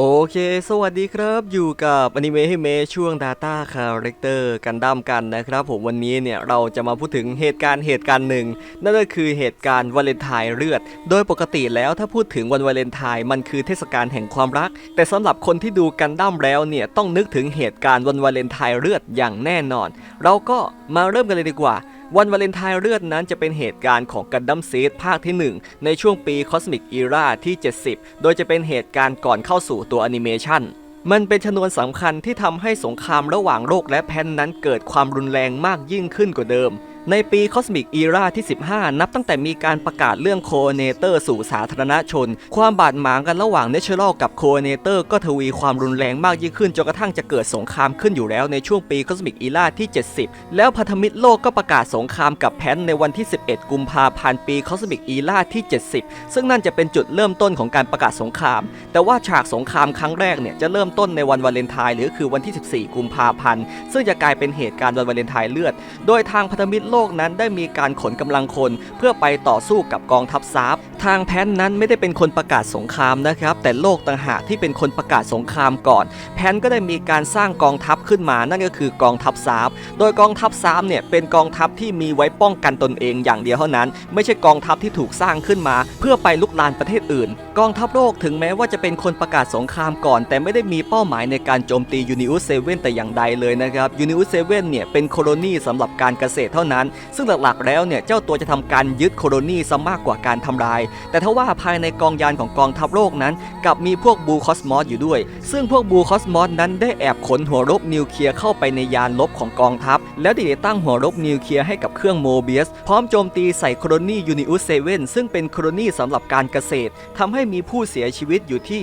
โอเค สวัสดีครับ อยู่กับอนิเมะให้เมช่วง Data Character กันดั้มกันนะครับ ผมวันนี้เนี่ยเราจะมาพูดถึงเหตุการณ์เหตุการณ์หนึ่ง นั่นก็คือเหตุการณ์วาเลนไทน์เลือด โดยปกติแล้วถ้าพูดถึงวันวาเลนไทน์มันคือเทศกาลแห่งความรัก แต่สำหรับคนที่ดูกันดั้มแล้วเนี่ยต้องนึกถึงเหตุการณ์วันวาเลนไทน์เลือดอย่างแน่นอน เราก็มาเริ่มกันเลยดีกว่า วันวาเลนไทน์เลือดนั้นจะเป็นเหตุการณ์ของกันดั้มซีดภาคที่ 1 ในช่วงปี Cosmic Era ที่ 70 โดยจะเป็นเหตุการณ์ก่อนเข้าสู่ตัวแอนิเมชันมันเป็นชนวนสำคัญที่ทำให้สงครามระหว่างโลกและแพนนั้นเกิดความรุนแรงมากยิ่งขึ้นกว่าเดิม ในปี Cosmic Era ที่ 15 นับตั้งแต่มีการประกาศเรื่องโคเนเตอร์สู่สาธารณชน ความบาดหมางกันระหว่างเนเชอรัลกับโคเนเตอร์ก็ทวีความรุนแรงมากยิ่งขึ้นจนกระทั่งจะเกิดสงครามขึ้นอยู่แล้วในช่วงปี Cosmic Era ที่ 70 แล้วพันธมิตรโลกก็ประกาศสงครามกับแพนในวันที่ 11 กุมภาพันธ์ปี Cosmic Era ที่ 70 ซึ่งนั่นจะเป็นจุดเริ่มต้นของการประกาศสงคราม แต่ว่าฉากสงครามครั้งแรกเนี่ยจะเริ่มต้นในวันวาเลนไทน์หรือคือวันที่ 14 กุมภาพันธ์ซึ่งจะกลายเป็นเหตุการณ์วันวาเลนไทน์เลือด โดยทางพันธมิตรโลกนั้นได้มีการขนกำลังคน เพื่อไปต่อสู้กับกองทัพซาร์ทางแพนนั้นไม่ได้เป็นคนประกาศสงครามนะครับ แต่โลกต่างหากที่เป็นคนประกาศสงครามก่อน แพนก็ได้มีการสร้างกองทัพขึ้นมานั่นก็คือกองทัพซาร์ฟโดยกองทัพซาร์ฟเนี่ยเป็นกองทัพที่มีไว้ป้องกันตนเองอย่างเดียวเท่านั้น ไม่ใช่กองทัพที่ถูกสร้างขึ้นมา เพื่อไปลุกลานประเทศอื่น กองทัพโลกถึงแม้ว่าจะเป็นคนประกาศสงครามก่อน แต่ไม่ได้มีเป้าหมายในการโจมตียูนิอุสเซเว่นแต่อย่างใดเลยนะครับยูนิอุสเซเว่นเนี่ยเป็นโคโลนีสำหรับการเกษตรเท่านั้น ซึ่งหลักๆแล้วเนี่ยเจ้าตัวจะทำการยึดโคโลนีซะมากกว่าการทำลายแต่ถ้าว่าภายในกองยานของกองทัพโลกนั้นกลับมีพวกบูคอสมอสอยู่ด้วย ซึ่งพวกบูคอสมอสนั้นได้แอบขนหัวรบนิวเคลียร์เข้าไปในยานลบของกองทัพ แล้วติดตั้งหัวรบนิวเคลียร์ให้กับเครื่องโมเบียส พร้อมโจมตีใส่โคโลนียูนิอุสเซเว่นซึ่งเป็นโคโลนีสำหรับการเกษตรทำให้มีผู้เสียชีวิตอยู่ที่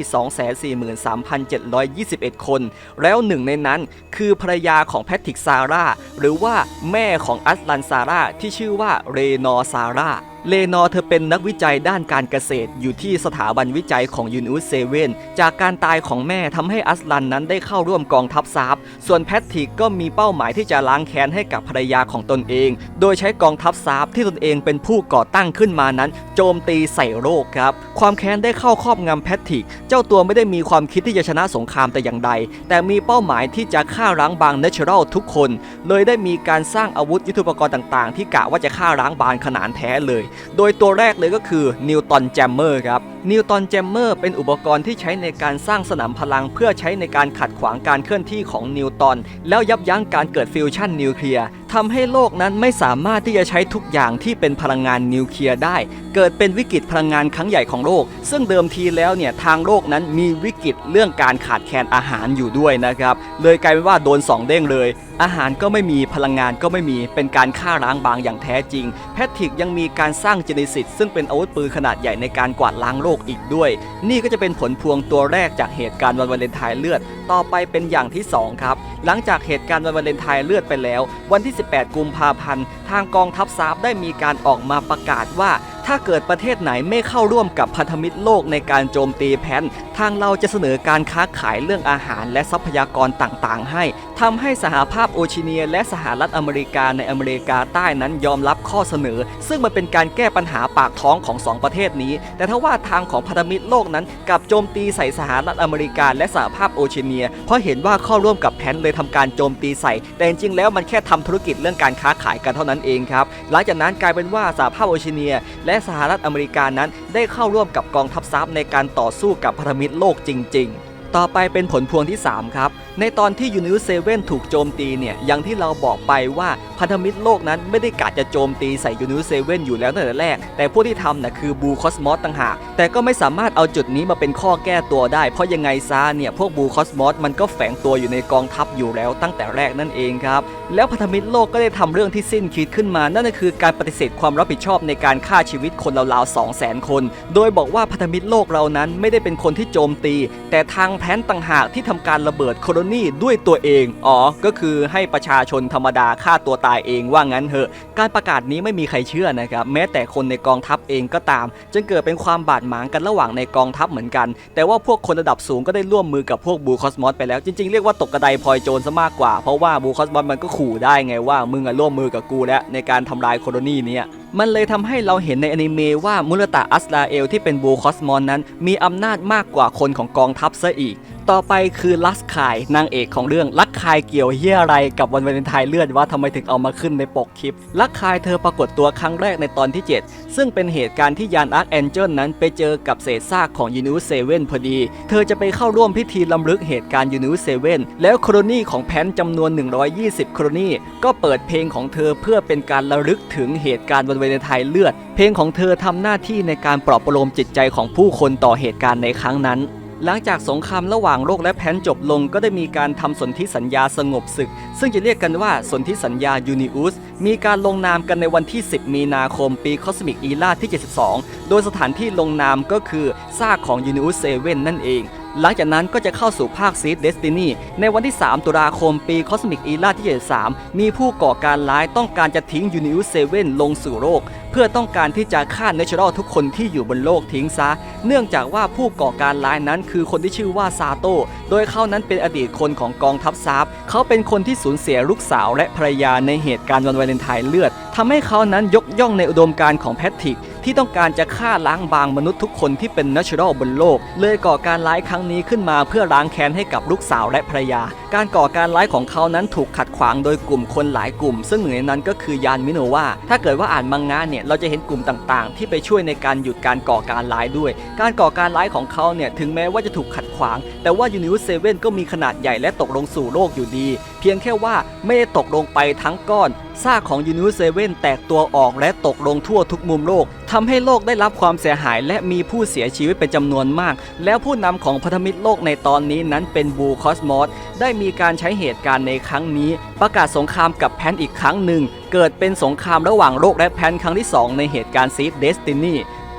243,721 คน แล้วหนึ่งในนั้น คือภรรยาของแพทริกซาร่าหรือว่าแม่ของอัสลันซาร่าที่ชื่อว่าเรนอซาร่า เลนอร์เธอเป็นนักวิจัยด้านการเกษตร อยู่ที่สถาบันวิจัยของยูนิอุสเซเว่นจากการตายของแม่ทำให้อัสลันนั้นได้เข้าร่วมกองทัพซาร์ฟส่วนแพทริกก็มีเป้าหมายที่จะล้างแค้นให้กับภรรยาของตนเอง โดยใช้กองทัพซาร์ฟที่ตนเองเป็นผู้ก่อตั้งขึ้นมานั้น โจมตีใส่โรคครับ ความแค้นได้เข้าครอบงำแพทริก เจ้าตัวไม่ได้มีความคิดที่จะชนะสงครามแต่อย่างใด แต่มีเป้าหมายที่จะฆ่าล้างบางเนเชอรัลทุกคน เลยได้มีการสร้างอาวุธยุทโธปกรณ์ต่าง ๆ ที่กะว่าจะฆ่าล้างบางขนาดแท้เลยโดยตัวแรกเลยก็คือนิวตันแจมเมอร์ครับ นิวตันแจมเมอร์เป็นอุปกรณ์ที่ใช้ในการสร้างสนามพลัง เพื่อใช้ในการขัดขวางการเคลื่อนที่ของนิวตันแล้วยับยั้งการเกิดฟิวชั่นนิวเคลียร์ทำให้โลกนั้นไม่สามารถที่จะใช้ทุกอย่างที่เป็นพลังงานนิวเคลียร์ได้ เกิดเป็นวิกฤตพลังงานครั้งใหญ่ของโลก ซึ่งเดิมทีแล้วเนี่ยทางโลกนั้นมีวิกฤตเรื่องการขาดแคลนอาหารอยู่ด้วยนะครับเลยกลายเป็นว่าโดนสองเด้งเลย อาหารก็ไม่มีพลังงานก็ไม่มีเป็นการฆ่าล้างบางอย่างแท้จริง แพทริกยังมีการสร้างเจเนซิสซึ่งเป็นอาวุธปืนขนาดใหญ่ในการกวาดล้างโลกอีกด้วย นี่ก็จะเป็นผลพวงตัวแรกจากเหตุการณ์วันวาเลนไทน์เลือด ต่อไปเป็นอย่างที่ 2 ครับ หลังจากเหตุการณ์วันวาเลนไทน์เลือดไปแล้ว วันที่ 18 กุมภาพันธ์ทางกองทัพซาบได้มีการออกมาประกาศว่า ถ้าเกิดประเทศไหนไม่เข้าร่วมกับพันธมิตรโลกในการโจมตีแพนทางเราจะเสนอการค้าขายเรื่องอาหารและทรัพยากรต่างๆ ให้ทำให้สหภาพโอชิเนีย และสหรัฐอเมริกาในอเมริกาใต้นั้นยอมรับข้อเสนอ ซึ่งมันเป็นการแก้ปัญหาปากท้องของสองประเทศนี้ แต่ถ้าว่าทางของพันธมิตรโลกนั้นกับโจมตีใส่สหรัฐอเมริกาและสหภาพโอชิเนีย เพราะเห็นว่าเข้าร่วมกับแพนเลยทำการโจมตีใส่ แต่จริงๆแล้วมันแค่ทำธุรกิจเรื่องการค้าขายกันเท่านั้นเองครับหลังจากนั้นกลายเป็นว่าสหภาพโอชิเนียและสหรัฐอเมริกานั้นได้เข้าร่วมกับกองทัพซับในการต่อสู้กับพันธมิตรโลกจริง ๆ ต่อไปเป็นผลพวงที่ 3 ครับ ในตอนที่ยูนิวเซเว่นถูกโจมตีเนี่ย อย่างที่เราบอกไปว่าพันธมิตรโลกนั้นไม่ได้กะจะโจมตีใส่ยูนิวเซเว่นอยู่แล้วตั้งแต่แรก แต่พวกที่ทำน่ะคือบูคอสมอสต่างหาก แต่ก็ไม่สามารถเอาจุดนี้มาเป็นข้อแก้ตัวได้ เพราะยังไงซะเนี่ย พวกบูคอสมอสมันก็แฝงตัวอยู่ในกองทัพอยู่แล้วตั้งแต่แรกนั่นเองครับ แล้วพันธมิตรโลกก็ได้ทำเรื่องที่สิ้นคิดขึ้นมา นั่นก็คือการปฏิเสธความรับผิดชอบในการฆ่าชีวิตคนราวๆ2 0 0 0 0 0คน โดยบอกว่าพันธมิตรโลกเรานั้นไม่ได้เป็นคนที่โจมตี แต่ทางแพนต่างหากที่ทำการระเบิดโคโลนีด้วยตัวเอง อ๋อ ก็คือให้ประชาชนธรรมดาฆ่าตัวตายเองว่างั้นเถอะ การประกาศนี้ไม่มีใครเชื่อนะครับ แม้แต่คนในกองทัพเองก็ตามจนเกิดเป็นความบาดหมางกันระหว่างในกองทัพเหมือนกัน แต่ว่าพวกคนระดับสูงก็ได้ร่วมมือกับพวกบูคอสมอสไปแล้ว จริงๆ เรียกว่าตกกระไดพลอยโจรซะมากกว่า เพราะว่าบูคอสมอสมันก็ขู่ได้ไงว่ามึงอะร่วมมือกับกูแล้วในการทำลายโคโลนีเนี้ยมันเลยทำให้เราเห็นในอนิเมะว่ามุลตะอัสราเอลที่เป็นบูคอสมอนนั้น มีอำนาจมากกว่าคนของกองทัพซะอีก ต่อไปคือลัสคายนางเอกของเรื่องลั คายเกี่ยวเฮียอะไรกับวันวาเลนไทน์เลือดว่าทำไมถึงเอามาขึ้นในปกคลิป ลักคายเธอปรากฏตัวครั้งแรกในตอนที่ 7 ซึ่งเป็นเหตุการณ์ที่ยานอาร์คแองเจิลนั้นไปเจอกับเศษซากของยูนิวเซเว่นพอดี เธอจะไปเข้าร่วมพิธีลำลึกเหตุการณ์ยูนิวเซเว่นแล้วโครนีของแพนจำนวน 120 โครนีก็เปิดเพลงของเธอเพื่อเป็นการระลึกถึงเหตุการณ์วันวาเลนไทน์เลือด เพลงของเธอทำหน้าที่ในการปลอบประโลมจิตใจของผู้คนต่อเหตุการณ์ในครั้งนั้น หลังจากสงครามระหว่างโลกและแผนจบลงก็ได้มีการทำสนธิสัญญาสงบศึก ซึ่งจะเรียกกันว่าสนธิสัญญายูนิอุสมีการลงนามกันในวันที่ 10 มีนาคมปีคอสมิกอีราที่ 72 โดยสถานที่ลงนามก็คือซากของยูนิอุสเซเว่นนั่นเอง หลังจากนั้นก็จะเข้าสู่ภาคซีดเดสตินีในวันที่ 3 ตุลาคมปีคอสมิกอีลาที่73มีผู้ก่อการร้ายต้องการจะทิ้งยูนิอุสเซเว่นลงสู่โลก เพื่อต้องการที่จะฆ่าเนเชอรัลทุกคนที่อยู่บนโลกทิ้งซะ เนื่องจากว่าผู้ก่อการร้ายนั้นคือคนที่ชื่อว่าซาโตโดยเขานั้นเป็นอดีตคนของกองทัพซาบเขาเป็นคนที่สูญเสียลูกสาวและภรรยาในเหตุการณ์วันวาเลนไทน์เลือดทำให้เขานั้นยกย่องในอุดมการณ์ของแพทริก ที่ต้องการจะฆ่าล้างบางมนุษย์ทุกคนที่เป็นนัชรัลบนโลก เลยก่อการร้ายครั้งนี้ขึ้นมาเพื่อล้างแค้นให้กับลูกสาวและภรรยา การก่อการร้ายของเขานั้นถูกขัดขวางโดยกลุ่มคนหลายกลุ่ม ซึ่งหนึ่งในนั้นก็คือยานมิโนวาถ้าเกิดว่าอ่านมังงะเนี่ยเราจะเห็นกลุ่มต่างๆ ที่ไปช่วยในการหยุดการก่อการร้ายด้วย การก่อการร้ายของเขาเนี่ยถึงแม้ว่าจะถูกขัดขวาง แต่ว่ายูนิวเซเว่นก็มีขนาดใหญ่และตกลงสู่โลกอยู่ดี เพียงแค่ว่าไม่ได้ตกลงไปทั้งก้อน ซากของยูนิวเซเว่นแตกตัวออกและตกลงทั่วทุกมุมโลกทำให้โลกได้รับความเสียหายและมีผู้เสียชีวิตเป็นจำนวนมาก แล้วผู้นำของพันธมิตรโลกในตอนนี้นั้นเป็นบูคอสมอสได้มีการใช้เหตุการณ์ในครั้งนี้ ประกาศสงครามกับแพนอีกครั้งหนึ่ง เกิดเป็นสงครามระหว่างโลกและแพนครั้งที่ 2 ในเหตุการณ์ซีดเดสตินี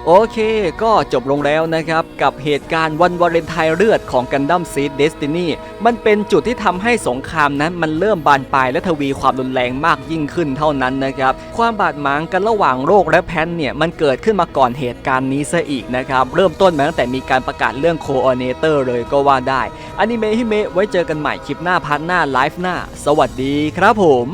โอเคก็จบลงแล้วนะครับ กับเหตุการณ์วันวาเลนไทน์เลือดของกันดั้มซีดเดสตินีมันเป็นจุดที่ทำให้สงครามนั้นมันเริ่มบานปลายและทวีความรุนแรงมากยิ่งขึ้นเท่านั้นนะครับ ความบาดหมางกันระหว่างโลกและแพนเนี่ย มันเกิดขึ้นมาก่อนเหตุการณ์นี้ซะอีกนะครับ เริ่มต้นมาตั้งแต่มีการประกาศเรื่องโคอ r d เนเตอร์เลยก็ว่าได้อนิเมะฮิเมะไว้เจอกันใหม่คลิปหน้าพาร์ทหน้าไลฟ์หน้า สวัสดีครับผม